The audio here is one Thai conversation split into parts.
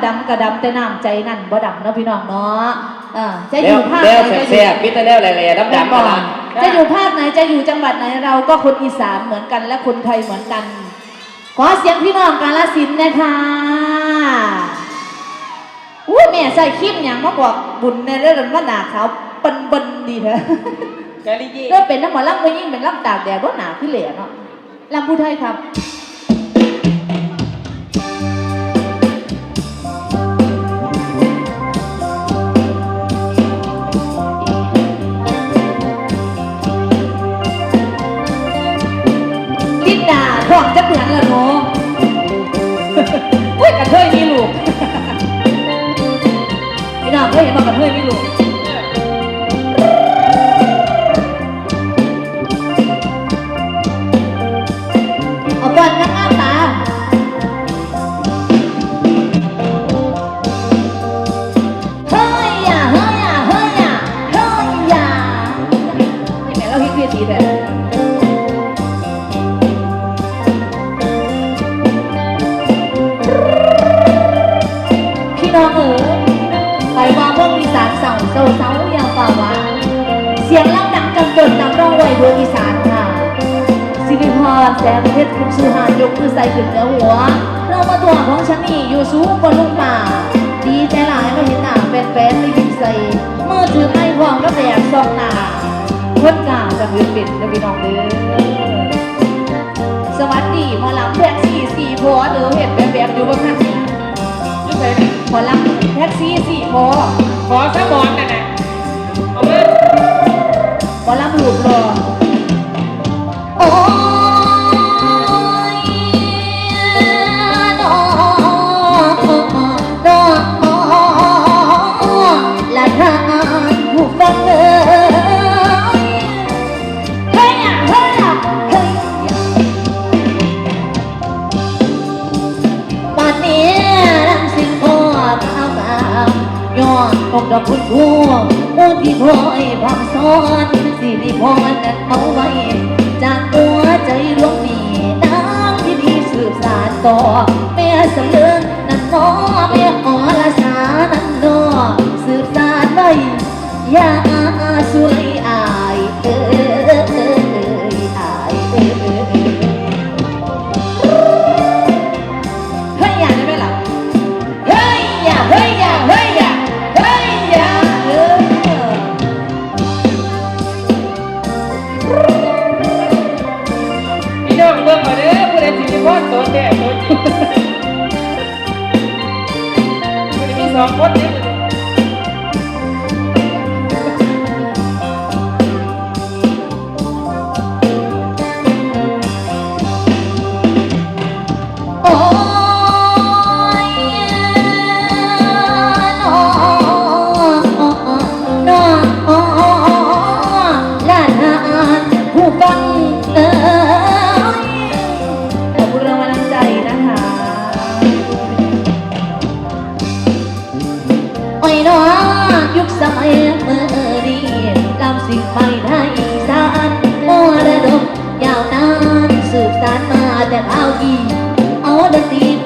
ำดำกระดำแต่น้ำใจนั่นบ่ดำเนาะพี่น้องเนาะเออจะอแล้วยู่ภาคแล้วไหนจะอแซ่ยู่ บๆมิตรแนวแหล่ๆดำๆก่กัอนนละจะอยู่ภาคไหนจะอยู่จังหวัดไหนเราก็คนอีสานเหมือนกันและคนไทยเหมือนกัน ขอเสียงพี่น้องกาลสินธุ์นะคะอู้แม่ใส่คลิปอย่างมาบอกบุญในเรื่องว่าหนาขาวเปิ้นเปิ้นดีเถอะกะลิยี่เริ่มเป็นน้ำหมอลำก็ยิ่งเป็นลำตากแดดว่าหนาขึ้นเหล่เนาะลำผู้ไทยครับ เปลือนละหนูอุ้ยกระเทยมีลูกพี่น้องเคยเห็นบอกกระเทยมีลูก น้องเอ๋ยไปว่าพวกอีสานเสาเสาเสาอย่างฝ่าวาเสียงล่ำดังจำจนนำร้องไว้ดวงอีสานค่ะสิริพรแสงเพชรคุณสุหานยกมือใส่ขึ้นเหนือหัว เรามาตัวของฉันนี่อยู่สูงบนลุงป่า ดีใจหลายมาเห็นหน้าแฟนๆไม่ยิ้มใส่มือถือไม้พร้อมก็แบกซองหน้าคนกาจะมือปิดนะพี่น้องเด้อ หมอลำแท็กซี่สี่พอขอสะบอนน่ะนะเอามาหมอลำหลุดรอโอ้ยน้องน้องละทานผู้ฟังเดอกคุณพวงมูที่พ่อยพาซ้อนสิที่พยนั้นเอาไว้ จากตัวใจดวงนี้น้ำที่ดีสืบสานต่อแม่สำเริงนั่นน้อแม่อรสานั่นน้อสืบสานไว้อย่า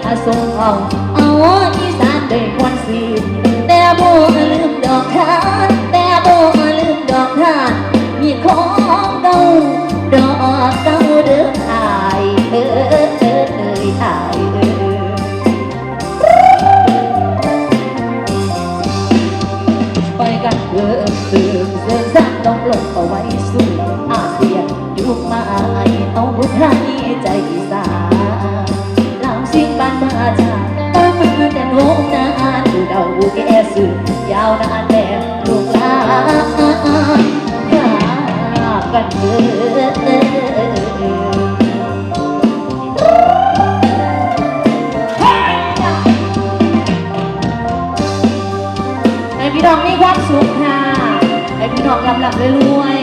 นตรีผสมเอาเอาอีสานด้วยควันสีแต่บ่ลืมดอกทานแต่บ่ลืมดอกทานมีของเก่าดอกเก่าเด้ออายเอ้ยเอ้ยเอยอายเอ้ยไปกันเพิ่มเติมเสริมสร้างต้องลงเอาไว้ น้องมีความสุขค่ะให้พี่น้องลำลำรวย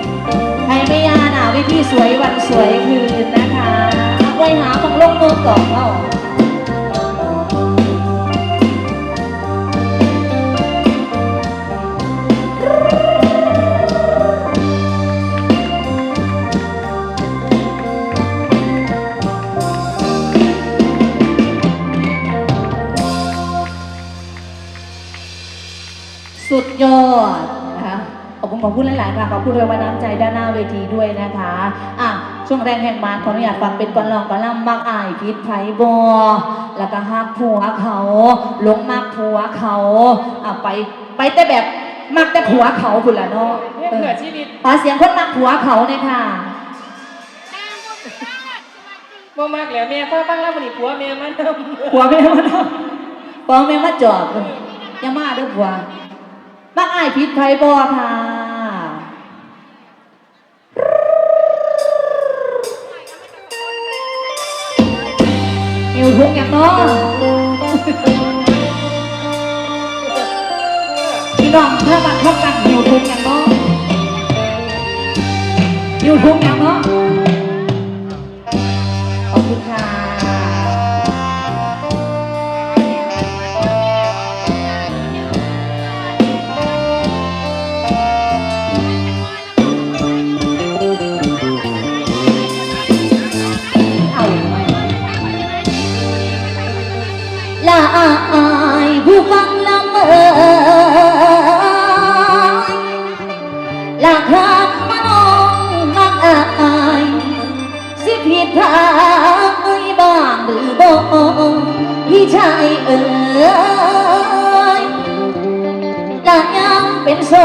ๆให้ไม่ยาหนาวิธีสวยวันสวยคืนนะคะไว้หาของลงมือก่อนเนา สุดยอดนะคะขอบคุณขอบคุณหลาย ๆ ค่ะ ขอบคุณด้วยว่าน้ำใจด้านหน้าเวทีด้วยนะคะอะช่วงแรกแห่งมานขออนุญาตฟังเป็นก่อนลองก่อนลำมักอายพิษไผ่บอแล้วก็ฮักผัวเขาหลงมักผัวเขาอะไปไปแต่แบบมักแต่ผัวเขาคุณละเนาะเพื่อเออเผื่อชีวิตขอเสียงคนมักผัวเขาเนี่ยค่ะบ่มากแล้วแม่พ่อฟังแล้วมันนี่ผัวแม่มันผัวแม่มาเนาะผัวแม่มาจอบเลยอยังมาเด้อผัว มักอายพิษไผ่บอค่ะหิวทุกอย่างเนาะพี่น้องถ้าบังคับกันหิวทุกอย่างเนาะหิวทุกอย่างเนาะ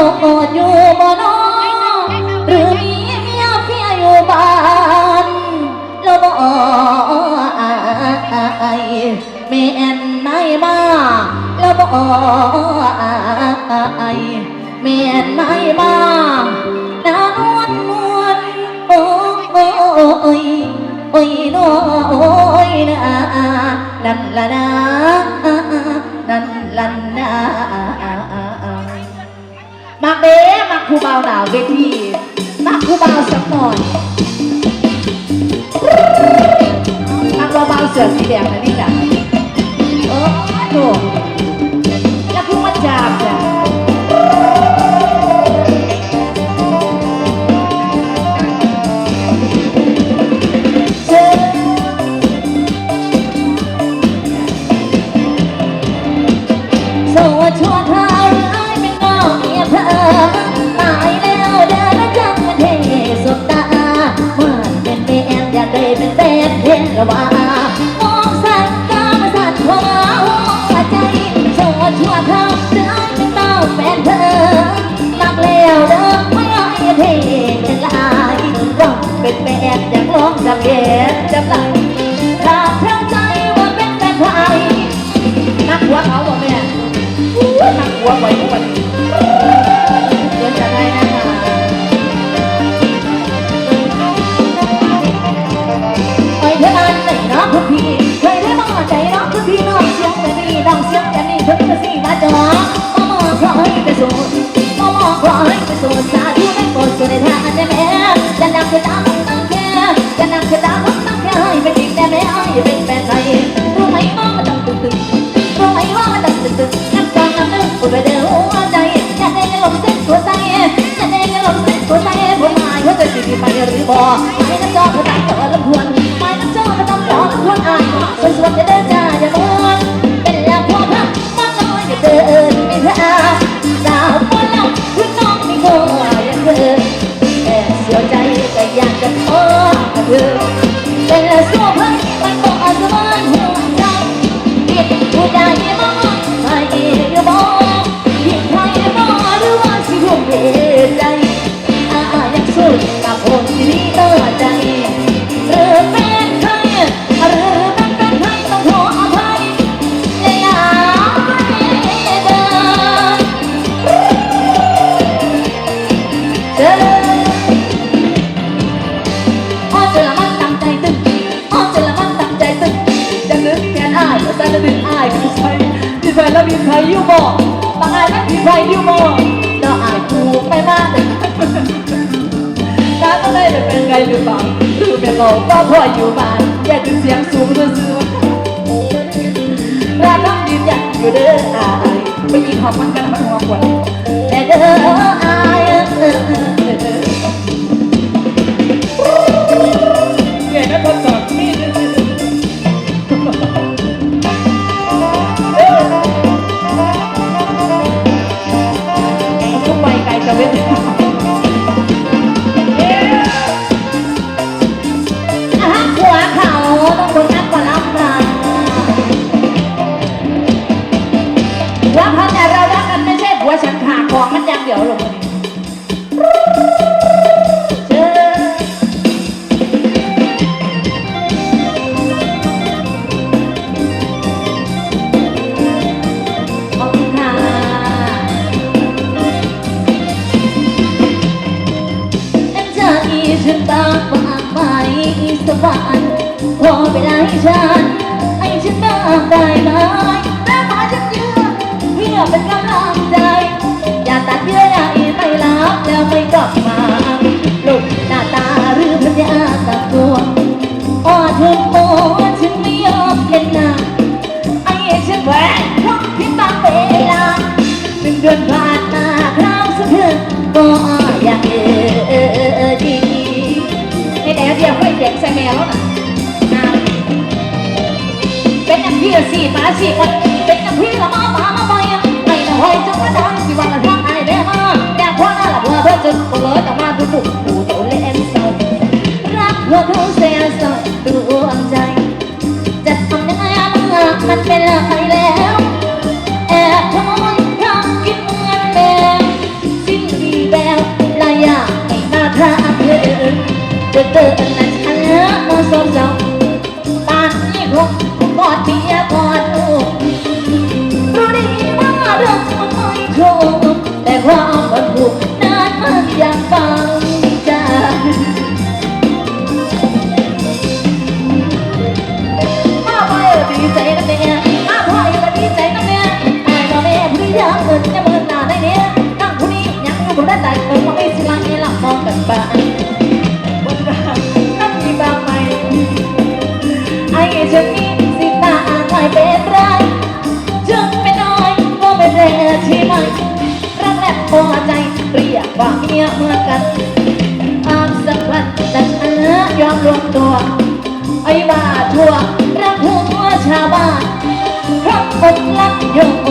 เป็นโสดอยู่บ่น้องหรือมีเมียเพียอยู่บ้านแล้วบ่ไอายแม่นไม่มาแล้วบ่ไอายแม่นไม่มาหนานวลนวลโอ้โอ้โอ้ยโอ้ยน้อโอ้ยนะนั่นละนะนั่นละนะ มาเบ้มาครูเบาหนาวเวทีมาครูเบาสักหน่อยมักเบาเสือสีแดงนะนี่จ้ะโอ้โห หัวไหวทุกวันายคือใครที่ใครแล้วมีใครอยู่บ่บางอายนั้นมีใครอยู่บ่แล้วอ้ายถูกไปมากเลยน้าก็เลยจะเป็นไงหรือเปล่าคือเป็นเราก็พออยู่บ้านอยากจะเสียงสูงซื่อๆร้านน้ำยืนยันอยู่เด้ออายไปยิงของมันกันมันหัวขวดแต่เด้ออาย เดี๋ยวหลงฉันตามมากมายสวรรค์พอเวลาฉันให้ฉันบ้าได้ไหม อยากเออเออเออเออดีในแต่เดียวไม่เด็กใช่ไหมวแล้วนะเป็นน้ำพี่สีฟ้าสีคนเป็นน้ำพี่ละมาป้ามาไปไม่ต้องหอยจังกระดานที่วันละทางไอเด้มาแต่พ่อน่าละเพื่อเพื่อจุดปเลยต่มาดูปุ๊บกูโตเล่นเศร้ารักเพื่อเขาเสียสละดูอังใจจะทำยังไงมันเป็นละ องรวตัว ไอ้บ้าทั่วรักหัวชาวบ้านรักอนรักยง